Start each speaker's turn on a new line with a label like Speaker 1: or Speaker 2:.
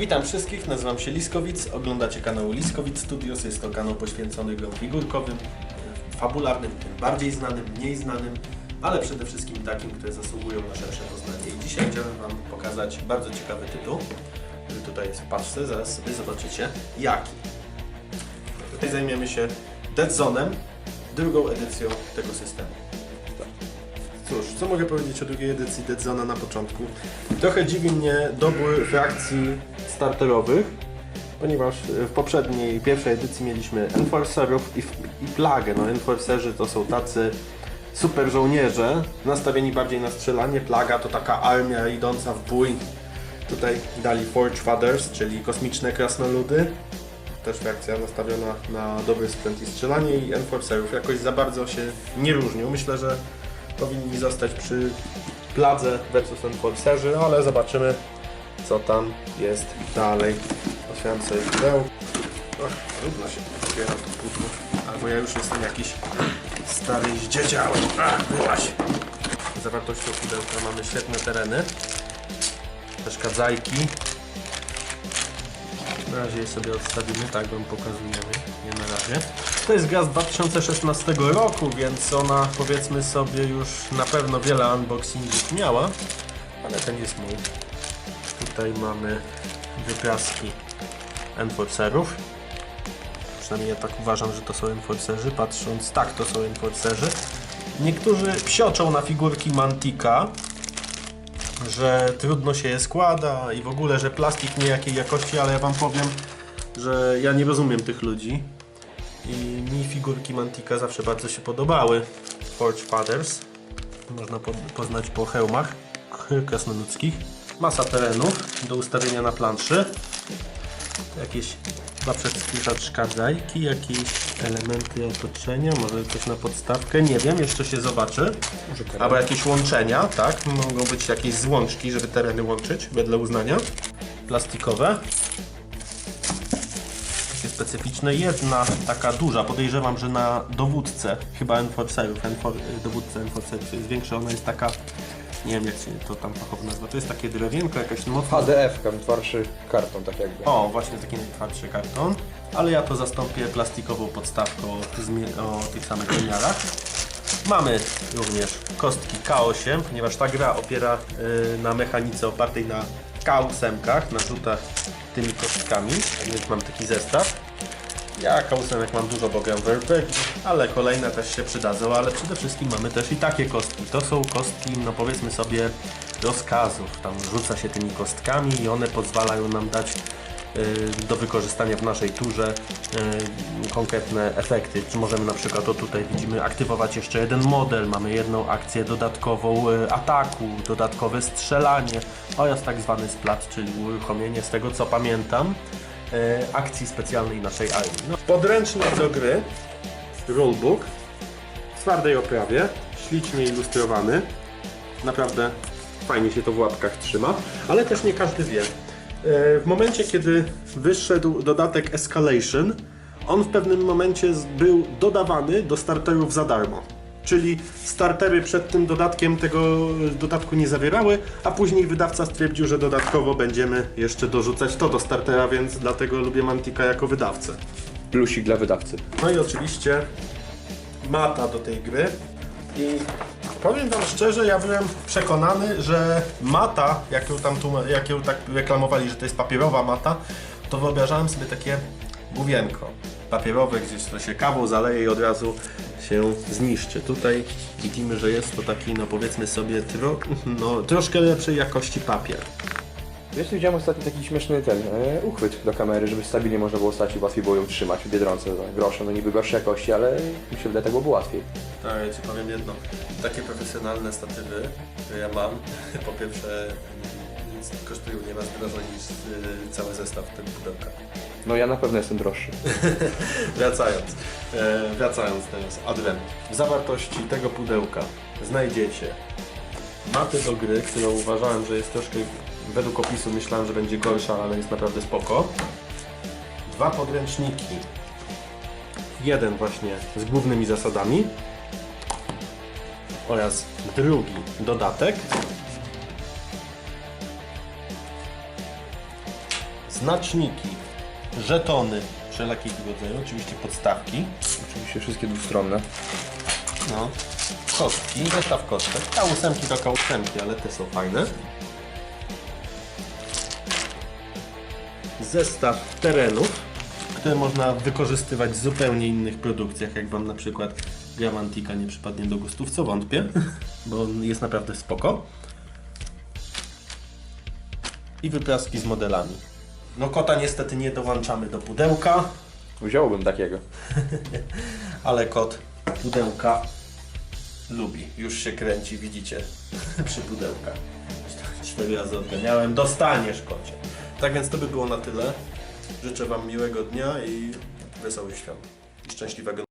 Speaker 1: Witam wszystkich, nazywam się Liskowic, oglądacie kanał Liskowic Studios, jest to kanał poświęcony grom figurkowym, fabularnym, tym bardziej znanym, mniej znanym, ale przede wszystkim takim, które zasługują na szersze poznanie. I dzisiaj chciałem Wam pokazać bardzo ciekawy tytuł, który tutaj jest w paczce, zaraz sobie zobaczycie jaki. Tutaj zajmiemy się Dead Zone'em, drugą edycją tego systemu. Cóż, co mogę powiedzieć o drugiej edycji Dead Zone'a na początku? Trochę dziwi mnie dobór frakcji starterowych, ponieważ w poprzedniej, pierwszej edycji mieliśmy Enforcerów i, i Plagę. No, Enforcerzy to są tacy super żołnierze, nastawieni bardziej na strzelanie. Plaga to taka armia idąca w bój. Tutaj dali Forge Fathers, czyli kosmiczne krasnoludy. Też frakcja nastawiona na dobry sprzęt i strzelanie i Enforcerów jakoś za bardzo się nie różnią. Myślę, że powinni zostać przy Pladze versus Enforcerzy, ale zobaczymy co tam jest dalej. Otwieram sobie pudełko. Ach, trudno się otwiera to pudło. Albo ja już jestem jakiś stary zdziedziały. Ach, byłaś. Zawartością pudełka mamy świetne tereny. Przeszkadzajki. Na razie je sobie odstawimy, tak wam pokazujemy, nie na razie. To jest gra z 2016 roku, więc ona powiedzmy sobie już na pewno wiele unboxingów miała, ale ten jest mój. Tutaj mamy wypraski Enforcerów. Przynajmniej ja tak uważam, że to są Enforcerzy. Patrząc, tak, to są Enforcerzy. Niektórzy psioczą na figurki Mantika, że trudno się je składa i w ogóle, że plastik niejakiej jakości, ale ja Wam powiem, że ja nie rozumiem tych ludzi. I mi figurki Mantika zawsze bardzo się podobały. Forge Fathers. Można po, poznać po hełmach krasnoludzkich. Masa terenów do ustawienia na planszy. Jakieś chyba przeszkadzajki, jakieś elementy otoczenia, może coś na podstawkę, nie wiem, jeszcze się zobaczy. Albo jakieś łączenia, tak? Mogą być jakieś złączki, żeby tereny łączyć wedle uznania. Plastikowe. Takie specyficzne. Jedna taka duża, podejrzewam, że na dowódcę, chyba Enforcerów, Enfor, dowódcę Enforcerów jest większa, ona jest taka, nie wiem jak się to tam fachowo nazywa, to jest takie drewienko, jakaś mocno...
Speaker 2: HDF, kam twardszy karton, tak jakby.
Speaker 1: O, właśnie taki najtwardszy karton, ale ja to zastąpię plastikową podstawką o, o tych samych wymiarach. Mamy również kostki K8, ponieważ ta gra opiera y, na mechanice opartej na K8, na rzutach tymi kostkami, więc mam taki zestaw. Ja K8 mam dużo, bo gram ale kolejne też się przydadzą, ale przede wszystkim mamy też i takie kostki. To są kostki, no powiedzmy sobie, rozkazów. Tam rzuca się tymi kostkami i one pozwalają nam dać y, do wykorzystania w naszej turze y, konkretne efekty. Czy możemy na przykład, o tutaj widzimy, aktywować jeszcze jeden model, mamy jedną akcję dodatkową y, ataku, dodatkowe strzelanie oraz tak zwany splat, czyli uruchomienie z tego co pamiętam akcji specjalnej naszej armii. No. Podręcznik do gry, rulebook w twardej oprawie, ślicznie ilustrowany. Naprawdę fajnie się to w łapkach trzyma, ale też nie każdy wie. E, W momencie, kiedy wyszedł dodatek Escalation, on w pewnym momencie był dodawany do starterów za darmo. Czyli startery przed tym dodatkiem tego dodatku nie zawierały, a później wydawca stwierdził, że dodatkowo będziemy jeszcze dorzucać to do startera, więc dlatego lubię Mantika jako wydawcę.
Speaker 2: Plusik dla wydawcy.
Speaker 1: No i oczywiście mata do tej gry. I powiem Wam szczerze, ja byłem przekonany, że mata, jak ją tam tłum- jak ją tak reklamowali, że to jest papierowa mata, to wyobrażałem sobie takie główienko papierowe, gdzieś to się kawą zaleje i od razu się zniszczy. Tutaj widzimy, że jest to taki, no powiedzmy sobie, tro, no, troszkę lepszej jakości papier.
Speaker 2: Wiesz, widziałem ostatnio taki śmieszny ten e, uchwyt do kamery, żeby stabilnie można było stać i łatwiej było ją trzymać w Biedronce za grosze. No niby gorszej jakości, ale mi się wydaje, tak było łatwiej.
Speaker 1: Tak, ja Ci powiem jedno. Takie profesjonalne statywy, które ja mam, po pierwsze kosztują nieraz drożej niż y, cały zestaw tego pudełka.
Speaker 2: No ja na pewno jestem droższy.
Speaker 1: Wracając, e, wracając teraz. W zawartości tego pudełka znajdziecie mapę do gry, którą uważałem, że jest troszkę, według opisu myślałem, że będzie gorsza, ale jest naprawdę spoko. Dwa podręczniki. Jeden właśnie z głównymi zasadami oraz drugi dodatek znaczniki, żetony wszelakiego rodzaju, oczywiście podstawki,
Speaker 2: Oczywiście wszystkie dwustronne.
Speaker 1: no, kostki, zestaw kostek, K8 to K8, ale te są fajne. Zestaw terenów, które można wykorzystywać w zupełnie innych produkcjach, jak Wam na przykład Gramantika nie przypadnie do gustów, co wątpię, bo on jest naprawdę spoko. I wypraski z modelami. No kota niestety nie dołączamy do pudełka,
Speaker 2: Wziąłbym takiego.
Speaker 1: ale kot pudełka lubi. Już się kręci, widzicie, przy pudełkach. Cztery razy odganiałem. Dostaniesz kocie. Tak więc to by było na tyle. Życzę Wam miłego dnia i wesołych świąt. I szczęśliwego